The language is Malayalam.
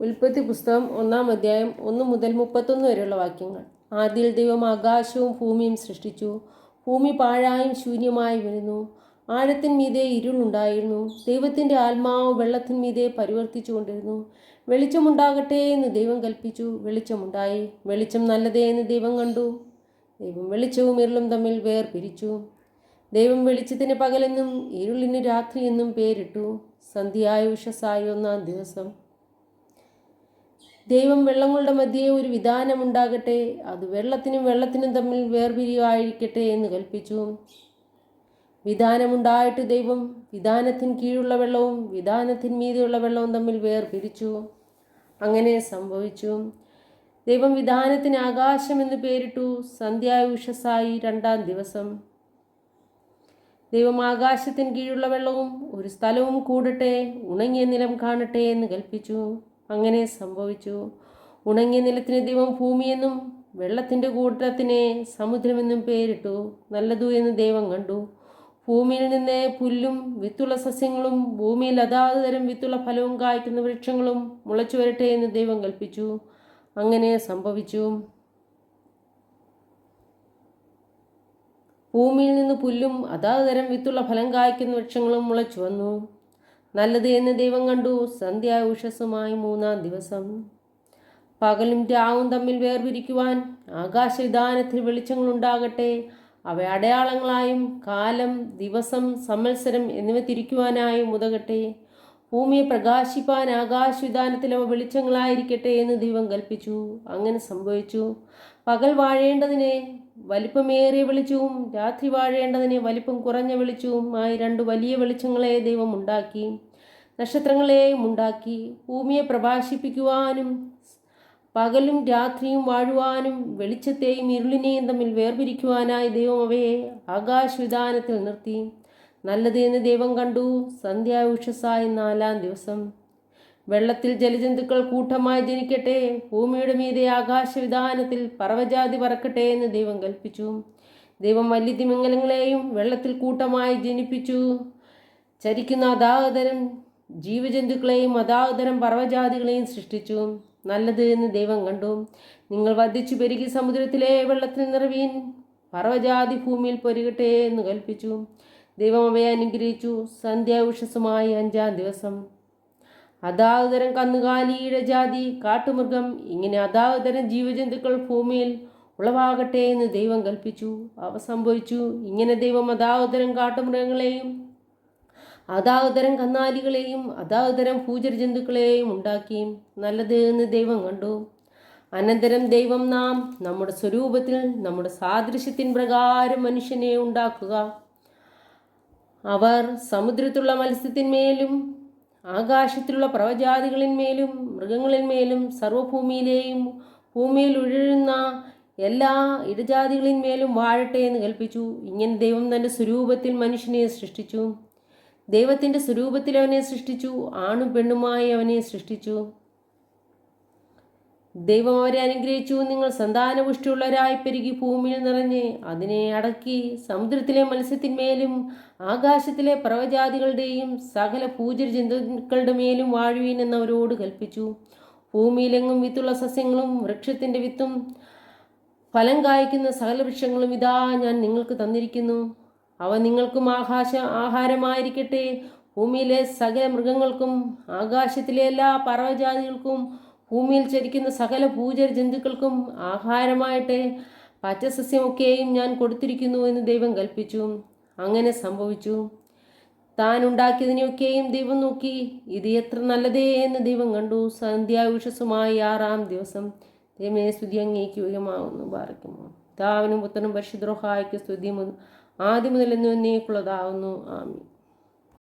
ഉൽപ്പത്തി പുസ്തകം ഒന്നാം അധ്യായം ഒന്ന് മുതൽ മുപ്പത്തൊന്ന് വരെയുള്ള വാക്യങ്ങൾ. ആദ്യൽ ദൈവം ആകാശവും ഭൂമിയും സൃഷ്ടിച്ചു. ഭൂമി പാഴായും ശൂന്യമായി വരുന്നു ആഴത്തിന്മീതെ ഇരുളുണ്ടായിരുന്നു ദൈവത്തിന്റെ ആത്മാവ് വെള്ളത്തിന്മീതെ പരിവർത്തിച്ചുകൊണ്ടിരുന്നു വെളിച്ചമുണ്ടാകട്ടെ എന്ന് ദൈവം കൽപ്പിച്ചു. വെളിച്ചമുണ്ടായി വെളിച്ചം നല്ലതേ എന്ന് ദൈവം കണ്ടു. ദൈവം വെളിച്ചവും ഇരുളും തമ്മിൽ വേർപിരിച്ചു. ദൈവം വെളിച്ചത്തിന് പകലെന്നും ഇരുളിന് രാത്രി എന്നും പേരിട്ടു സന്ധ്യായുഷസായി ഒന്നാം ദിവസം ദൈവം വെള്ളങ്ങളുടെ മധ്യേ ഒരു വിധാനമുണ്ടാകട്ടെ അത് വെള്ളത്തിനും വെള്ളത്തിനും തമ്മിൽ വേർപിരിയായിരിക്കട്ടെ എന്ന് കൽപ്പിച്ചു. വിധാനമുണ്ടായിട്ട് ദൈവം വിധാനത്തിന് കീഴുള്ള വെള്ളവും വിധാനത്തിന് മീതെയുള്ള വെള്ളവും തമ്മിൽ വേർപിരിച്ചു. അങ്ങനെ സംഭവിച്ചു. ദൈവം വിധാനത്തിന് ആകാശം എന്ന് പേരിട്ടു സന്ധ്യായുഷസായി രണ്ടാം ദിവസം. ദൈവം ആകാശത്തിന് കീഴുള്ള വെള്ളവും ഒരു സ്ഥലവും കൂടട്ടെ ഉണങ്ങിയ നിലം കാണട്ടെ എന്ന് കൽപ്പിച്ചു. അങ്ങനെ സംഭവിച്ചു. ഉണങ്ങിയ നിലത്തിന് ദൈവം ഭൂമിയെന്നും വെള്ളത്തിന്റെ കൂട്ടത്തിനെ സമുദ്രമെന്നും പേരിട്ടു. നല്ലതു എന്ന് ദൈവം കണ്ടു. ഭൂമിയിൽ നിന്ന് പുല്ലും വിത്തുള്ള സസ്യങ്ങളും ഭൂമിയിൽ അതാത് തരം വിത്തുള്ള ഫലവും കായ്ക്കുന്ന വൃക്ഷങ്ങളും മുളച്ചു വരട്ടെ എന്ന് ദൈവം കൽപ്പിച്ചു. അങ്ങനെ സംഭവിച്ചു. ഭൂമിയിൽ നിന്ന് പുല്ലും അതാത് തരം വിത്തുള്ള ഫലം കായ്ക്കുന്ന വൃക്ഷങ്ങളും മുളച്ചു വന്നു. നല്ലത് എന്ന് ദൈവം കണ്ടു. സന്ധ്യ ഉഷസ്സുമായി മൂന്നാം ദിവസം. പകലും രാവും തമ്മിൽ വേർപിരിക്കുവാൻ ആകാശവിധാനത്തിൽ വെളിച്ചങ്ങളുണ്ടാകട്ടെ. അവ അടയാളങ്ങളായും കാലം ദിവസം സമ്മത്സരം എന്നിവ തിരിക്കുവാനായും ഉതകട്ടെ. ഭൂമിയെ പ്രകാശിപ്പാൻ ആകാശവിധാനത്തിൽ അവ വെളിച്ചങ്ങളായിരിക്കട്ടെ എന്ന് ദൈവം കൽപ്പിച്ചു. അങ്ങനെ സംഭവിച്ചു. പകൽ വാഴേണ്ടതിനെ വലിപ്പമേറിയ വെളിച്ചവും രാത്രി വാഴേണ്ടതിനെ വലിപ്പം കുറഞ്ഞ വെളിച്ചവും ആയി രണ്ട് വലിയ വെളിച്ചങ്ങളെ ദൈവം ഉണ്ടാക്കി നക്ഷത്രങ്ങളെയും ഉണ്ടാക്കി. ഭൂമിയെ പ്രകാശിപ്പിക്കുവാനും പകലും രാത്രിയും വാഴുവാനും വെളിച്ചത്തെയും ഇരുളിനെയും തമ്മിൽ വേർപിരിക്കുവാനായി ദൈവം അവയെ ആകാശവിധാനത്തിൽ നിർത്തി. നല്ലത് എന്ന് ദൈവം കണ്ടു. സന്ധ്യായുഷസായി നാലാം ദിവസം. വെള്ളത്തിൽ ജലജന്തുക്കൾ കൂട്ടമായി ജനിക്കട്ടെ. ഭൂമിയുടെ മീതെ ആകാശവിധാനത്തിൽ പർവജാതി പറക്കട്ടെ എന്ന് ദൈവം കൽപ്പിച്ചു. ദൈവം വല്യതിമംഗലങ്ങളെയും വെള്ളത്തിൽ കൂട്ടമായി ജനിപ്പിച്ചു. ചരിക്കുന്ന അതാഹതരം ജീവജന്തുക്കളെയും അതാഹതരം പർവജാതികളെയും സൃഷ്ടിച്ചു. നല്ലത് എന്ന് ദൈവം കണ്ടു. നിങ്ങൾ വധിച്ചു പെരുകി സമുദ്രത്തിലെ വെള്ളത്തിൽ നിറവീൻ പർവജാതി ഭൂമിയിൽ പൊരുകട്ടെ എന്ന് കൽപ്പിച്ചു. ദൈവം അവയെ അനുഗ്രഹിച്ചു സന്ധ്യാവിഷസുമായി അഞ്ചാം ദിവസം. അതാവുതരം കന്നുകാലിയുടെ ജാതി കാട്ടുമൃഗം ഇങ്ങനെ അതാവുതരം ജീവജന്തുക്കൾ ഭൂമിയിൽ ഉളവാകട്ടെ എന്ന് ദൈവം കൽപ്പിച്ചു. അവ സംഭവിച്ചു. ഇങ്ങനെ ദൈവം അതാവുതരം കാട്ടുമൃഗങ്ങളെയും അതാവുതരം കന്നാലികളെയും അതാവുതരം ഭൂചര ജന്തുക്കളെയും ഉണ്ടാക്കി. നല്ലത് എന്ന് ദൈവം കണ്ടു. അനന്തരം ദൈവം നാം നമ്മുടെ സ്വരൂപത്തിൽ നമ്മുടെ സാദൃശ്യത്തിൻ പ്രകാരം മനുഷ്യനെ ഉണ്ടാക്കുക. അവർ സമുദ്രത്തിലുള്ള മത്സ്യത്തിന്മേലും ആകാശത്തിലുള്ള പ്രവജാതികളിന്മേലും മൃഗങ്ങളിന്മേലും സർവഭൂമിയിലെയും ഭൂമിയിൽ ഉഴഴുന്ന എല്ലാ ഇടജാതികളിന്മേലും വാഴട്ടെ എന്ന് കൽപ്പിച്ചു. ഇങ്ങനെ ദൈവം തന്റെ സ്വരൂപത്തിൽ മനുഷ്യനെ സൃഷ്ടിച്ചു. ദൈവത്തിന്റെ സ്വരൂപത്തിൽ അവനെ സൃഷ്ടിച്ചു. ആണും പെണ്ണുമായി അവനെ സൃഷ്ടിച്ചു. ദൈവം അവരെ അനുഗ്രഹിച്ചു നിങ്ങൾ സന്താനപുഷ്ടിയുള്ളവരായി പെരുകി ഭൂമിയിൽ നിറഞ്ഞ് അതിനെ അടക്കി സമുദ്രത്തിലെ മത്സ്യത്തിന്മേലും ആകാശത്തിലെ പ്രവജാതികളുടെയും സകല പൂജ ജന്തുക്കളുടെ മേലും വാഴുവീൻ എന്നവരോട് കൽപ്പിച്ചു. ഭൂമിയിലെങ്ങും വിത്തുള്ള സസ്യങ്ങളും വൃക്ഷത്തിന്റെ വിത്തും ഫലം കായ്ക്കുന്ന സകല വൃക്ഷങ്ങളും ഇതാ ഞാൻ നിങ്ങൾക്ക് തന്നിരിക്കുന്നു. അവ നിങ്ങൾക്കും ആകാശ ആഹാരമായിരിക്കട്ടെ. ഭൂമിയിലെ സകല മൃഗങ്ങൾക്കും ആകാശത്തിലെ എല്ലാ പർവജാതികൾക്കും ഭൂമിയിൽ ചരിക്കുന്ന സകല പൂജ ജന്തുക്കൾക്കും ആഹാരമായിട്ട് പച്ചസസ്യമൊക്കെയും ഞാൻ കൊടുത്തിരിക്കുന്നു എന്ന് ദൈവം കൽപ്പിച്ചു. അങ്ങനെ സംഭവിച്ചു. താൻ ഉണ്ടാക്കിയതിനെയൊക്കെയും ദൈവം നോക്കി. ഇത് എത്ര നല്ലതേ എന്ന് ദൈവം കണ്ടു. സന്ധ്യാവിഷസുമായി ആറാം ദിവസം ദൈവമേ സ്തുതി അംഗീകരിക്കുകയുമാവുന്നു പാർക്കുമോ പിതാവിനും പുത്രനും പരിശുദ്രോഹായ്ക്ക് സ്തുതി ആദ്യം മുതൽ എന്നേക്കുള്ളതാവുന്നു ആമി